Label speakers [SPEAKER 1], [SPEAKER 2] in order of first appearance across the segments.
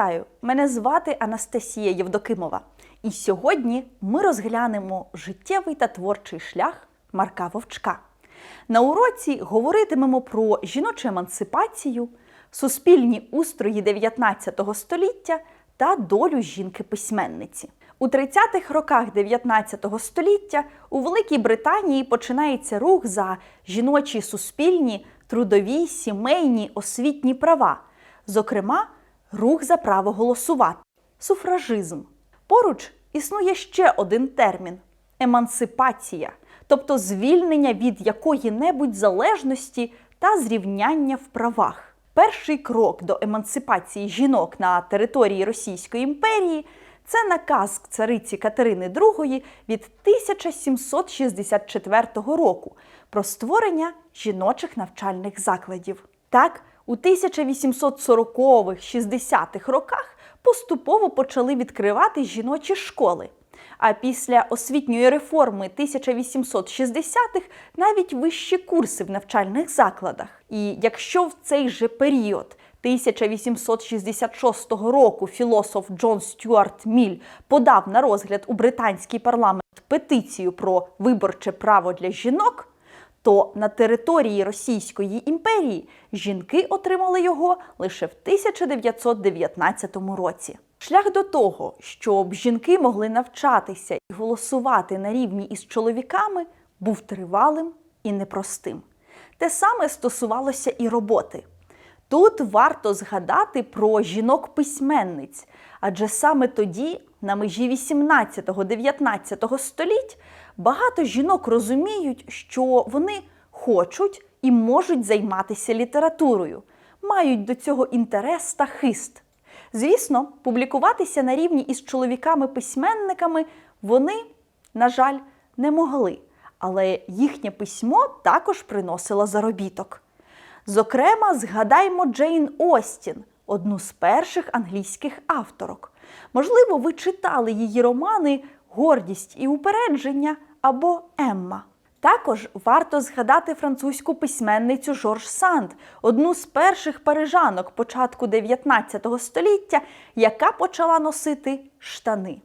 [SPEAKER 1] вітаю! Мене звати Анастасія Євдокимова. І сьогодні ми розглянемо життєвий та творчий шлях Марка Вовчка. На уроці говоритимемо про жіночу емансипацію, суспільні устрої 19 століття та долю жінки-письменниці. У 30-х роках 19 століття у Великій Британії починається рух за жіночі суспільні, трудові, сімейні, освітні права, зокрема, рух за право голосувати суфражизм. Поруч існує ще один термін емансипація, тобто звільнення від якої-небудь залежності та зрівняння в правах. Перший крок до емансипації жінок на території Російської імперії це наказ цариці Катерини II від 1764 року про створення жіночих навчальних закладів. Так, у 1840-60-х роках поступово почали відкривати жіночі школи. А після освітньої реформи 1860-х навіть вищі курси в навчальних закладах. І якщо в цей же період 1866 року філософ Джон Стюарт Міль подав на розгляд у британський парламент петицію про виборче право для жінок, то на території Російської імперії жінки отримали його лише в 1919 році. Шлях до того, щоб жінки могли навчатися і голосувати на рівні із чоловіками, був тривалим і непростим. Те саме стосувалося і роботи. Тут варто згадати про жінок-письменниць, адже саме тоді, на межі 18-19 століть, багато жінок розуміють, що вони хочуть і можуть займатися літературою, мають до цього інтерес та хист. Звісно, публікуватися на рівні із чоловіками-письменниками вони, на жаль, не могли, але їхнє письмо також приносило заробіток. Зокрема, згадаймо Джейн Остін, одну з перших англійських авторок. Можливо, ви читали її романи Гордість і упередження або Емма. Також варто згадати французьку письменницю Жорж Санд, одну з перших парижанок початку 19 століття, яка почала носити штани,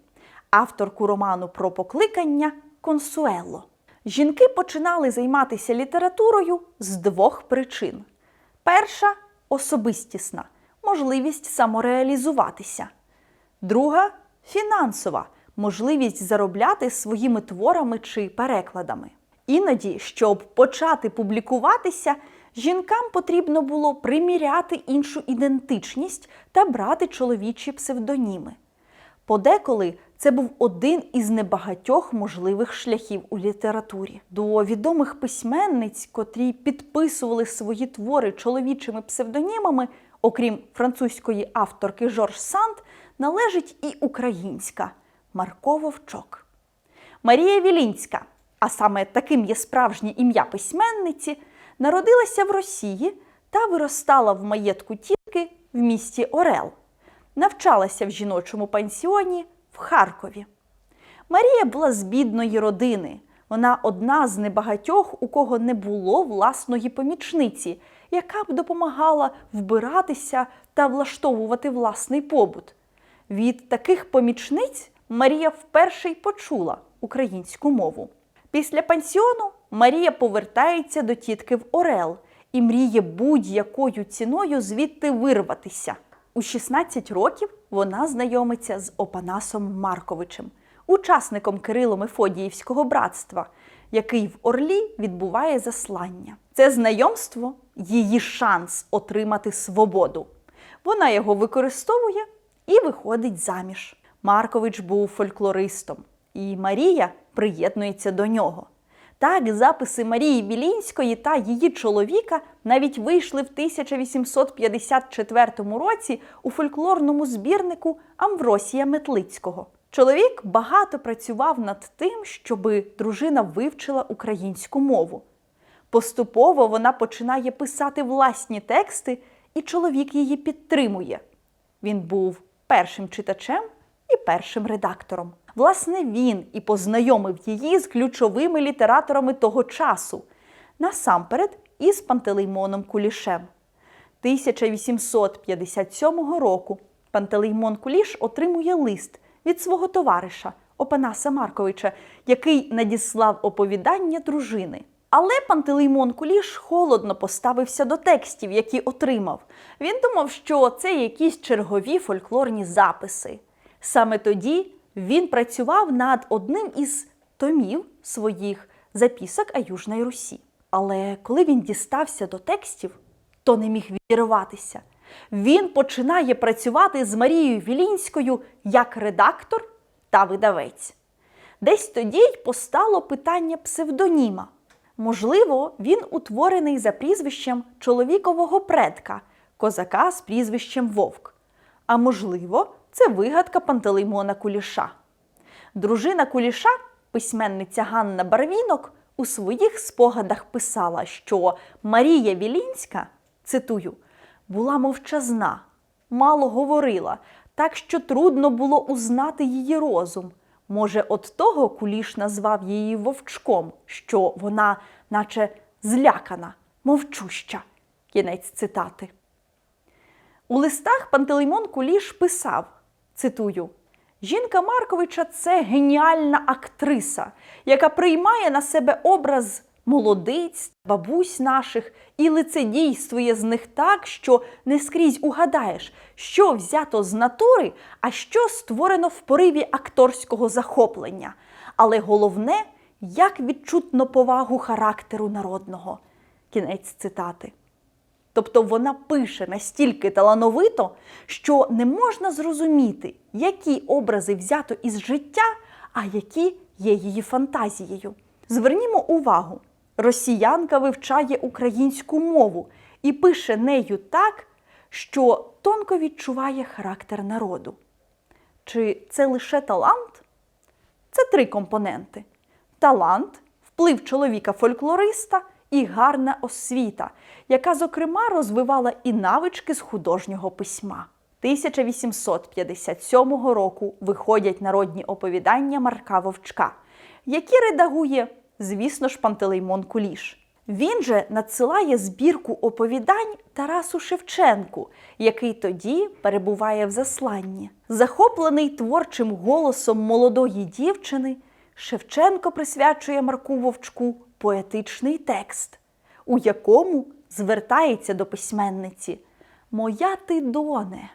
[SPEAKER 1] авторку роману про покликання Консуело. Жінки починали займатися літературою з двох причин: перша особистісна можливість самореалізуватися, друга фінансова можливість заробляти своїми творами чи перекладами. Іноді, щоб почати публікуватися, жінкам потрібно було приміряти іншу ідентичність та брати чоловічі псевдоніми. Подеколи це був один із небагатьох можливих шляхів у літературі. До відомих письменниць, котрі підписували свої твори чоловічими псевдонімами, окрім французької авторки Жорж Санд, належить і українська Марко Вовчок. Марія Вілінська, а саме таким є справжнє ім'я письменниці, народилася в Росії та виростала в маєтку тітки в місті Орел навчалася в жіночому пансіоні в Харкові. Марія була з бідної родини. Вона одна з небагатьох, у кого не було власної помічниці, яка б допомагала вбиратися та влаштовувати власний побут. Від таких помічниць Марія вперше й почула українську мову. Після пансіону Марія повертається до тітки в Орел і мріє будь-якою ціною звідти вирватися. У 16 років вона знайомиться з Опанасом Марковичем, учасником Кирило-Мефодіївського братства, який в Орлі відбуває заслання. Це знайомство її шанс отримати свободу. Вона його використовує і виходить заміж. Маркович був фольклористом, і Марія приєднується до нього. Так, записи Марії Білінської та її чоловіка навіть вийшли в 1854 році у фольклорному збірнику Амвросія Метлицького. Чоловік багато працював над тим, щоби дружина вивчила українську мову. Поступово вона починає писати власні тексти, і чоловік її підтримує. Він був першим читачем першим редактором. Власне, він і познайомив її з ключовими літераторами того часу, насамперед із Пантелеймоном Кулішем. 1857 року Пантелеймон Куліш отримує лист від свого товариша Опанаса Марковича, який надіслав оповідання дружини. Але Пантелеймон Куліш холодно поставився до текстів, які отримав. Він думав, що це якісь чергові фольклорні записи. Саме тоді він працював над одним із томів своїх записок о Южній Русі. Але коли він дістався до текстів, то не міг відірватися. Він починає працювати з Марією Вілінською як редактор та видавець. Десь тоді й постало питання псевдоніма. Можливо, він утворений за прізвищем чоловікового предка, козака з прізвищем Вовк. А можливо, це вигадка Пантелеймона Куліша. Дружина Куліша, письменниця Ганна Барвінок, у своїх спогадах писала, що Марія Вілінська, цитую, була мовчазна, мало говорила, так що трудно було узнати її розум. Може, от того Куліш назвав її вовчком, що вона, наче злякана, мовчуща. Кінець цитати. У листах Пантелеймон Куліш писав, цитую, Жінка Марковича це геніальна актриса, яка приймає на себе образ молодиць, бабусь наших і лицедійствує з них так, що не скрізь угадаєш, що взято з натури, а що створено в пориві акторського захоплення. Але головне, як відчутно повагу характеру народного. Кінець цитати. Тобто вона пише настільки талановито, що не можна зрозуміти, які образи взято із життя, а які є її фантазією. Звернімо увагу, росіянка вивчає українську мову і пише нею так, що тонко відчуває характер народу. Чи це лише талант? Це три компоненти: талант, вплив чоловіка-фольклориста і гарна освіта, яка, зокрема, розвивала і навички з художнього письма. 1857 року виходять народні оповідання Марка Вовчка, які редагує, звісно ж, Пантелеймон Куліш. Він же надсилає збірку оповідань Тарасу Шевченку, який тоді перебуває в засланні. Захоплений творчим голосом молодої дівчини, Шевченко присвячує Марку Вовчку поетичний текст, у якому звертається до письменниці Моя ти доне.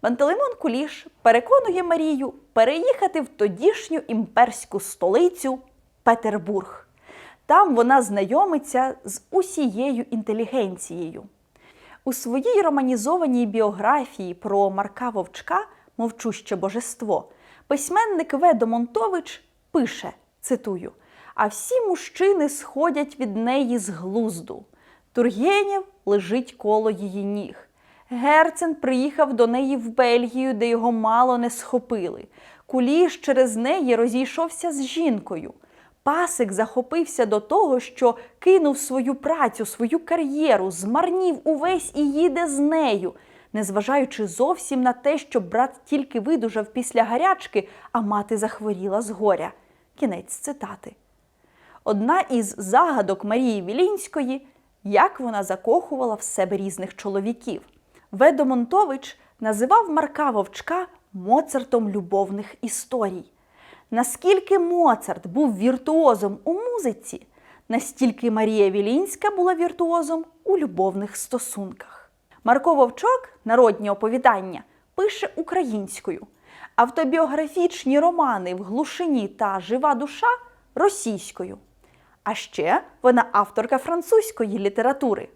[SPEAKER 1] Пантелеймон Куліш переконує Марію переїхати в тодішню імперську столицю Петербург. Там вона знайомиться з усією інтелігенцією. У своїй романізованій біографії про Марка Вовчка Мовчуще божество письменник Ведо Монтович пише: цитую: А всі мужчини сходять від неї з глузду. Тургенєв лежить коло її ніг. Герцен приїхав до неї в Бельгію, де його мало не схопили. Куліш через неї розійшовся з жінкою. Пасик захопився до того, що кинув свою працю, свою кар'єру, змарнів увесь і їде з нею, незважаючи зовсім на те, що брат тільки видужав після гарячки, а мати захворіла з горя. Кінець цитати. Одна із загадок Марії Вілінської, як вона закохувала в себе різних чоловіків. Ведо Монтович називав Марка Вовчка Моцартом любовних історій. Наскільки Моцарт був віртуозом у музиці, настільки Марія Вілінська була віртуозом у любовних стосунках. Марко Вовчок, народні оповідання, пише українською, автобіографічні романи в глушині та жива душа російською. А ще вона авторка французької літератури.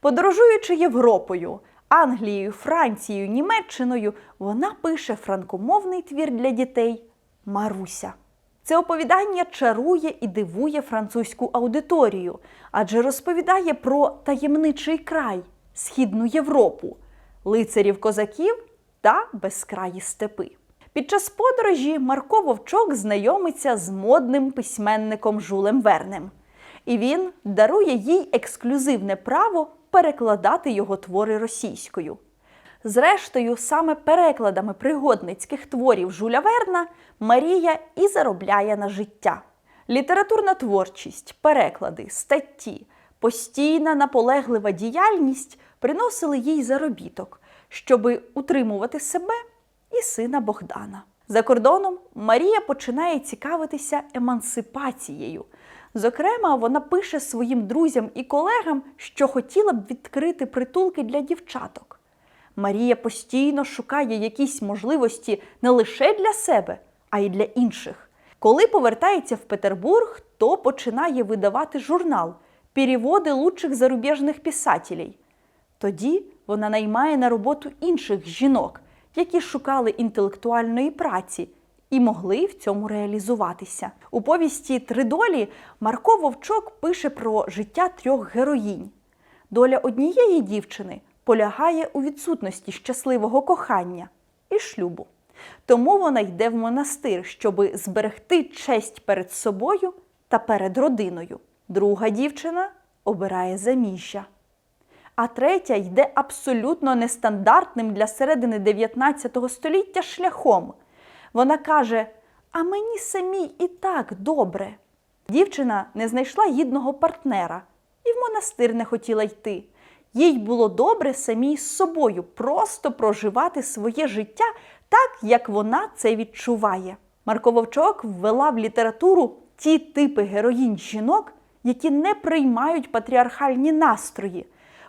[SPEAKER 1] Подорожуючи Європою, Англією, Францією, Німеччиною, вона пише франкомовний твір для дітей Маруся. Це оповідання чарує і дивує французьку аудиторію, адже розповідає про таємничий край, Східну Європу, лицарів козаків та безкраї степи. Під час подорожі Марко Вовчок знайомиться з модним письменником Жулем Вернем, і він дарує їй ексклюзивне право перекладати його твори російською. Зрештою, саме перекладами пригодницьких творів Жуля Верна Марія і заробляє на життя. Літературна творчість, переклади, статті, постійна наполеглива діяльність приносили їй заробіток, щоби утримувати себе і сина Богдана. За кордоном Марія починає цікавитися емансипацією. Зокрема, вона пише своїм друзям і колегам, що хотіла б відкрити притулки для дівчаток. Марія постійно шукає якісь можливості не лише для себе, а й для інших. Коли повертається в Петербург, то починає видавати журнал переводи лучших зарубіжних писателей. Тоді вона наймає на роботу інших жінок, які шукали інтелектуальної праці і могли в цьому реалізуватися. У повісті Тридолі Марко Вовчок пише про життя трьох героїнь. Доля однієї дівчини полягає у відсутності щасливого кохання і шлюбу. Тому вона йде в монастир, щоби зберегти честь перед собою та перед родиною. Друга дівчина обирає заміжжя. А третя йде абсолютно нестандартним для середини 19 століття шляхом. Вона каже: А мені самій і так добре. Дівчина не знайшла гідного партнера і в монастир не хотіла йти. Їй було добре самій з собою, просто проживати своє життя так, як вона це відчуває. Марко Вовчок ввела в літературу ті типи героїнь жінок, які не приймають патріархальні настрої.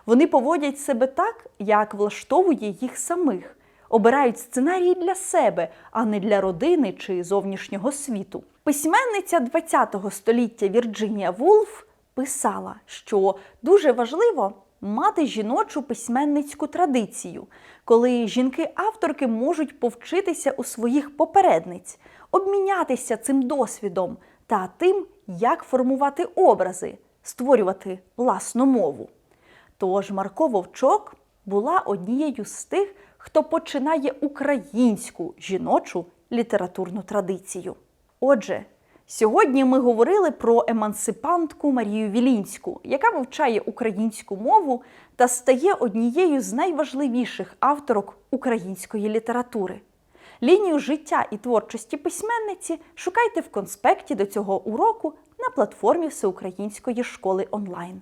[SPEAKER 1] Вони поводять себе так, як влаштовує їх самих, обирають сценарії для себе, а не для родини чи зовнішнього світу. Письменниця ХХ століття Вірджинія Вулф писала, що дуже важливо мати жіночу письменницьку традицію, коли жінки-авторки можуть повчитися у своїх попередниць, обмінятися цим досвідом та тим, як формувати образи, створювати власну мову. Тож Марко Вовчок була однією з тих, хто починає українську жіночу літературну традицію. Отже, сьогодні ми говорили про емансипантку Марію Вілінську, яка вивчає українську мову та стає однією з найважливіших авторок української літератури. Лінію життя і творчості письменниці шукайте в конспекті до цього уроку на платформі Всеукраїнської школи онлайн.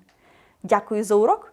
[SPEAKER 1] Дякую за урок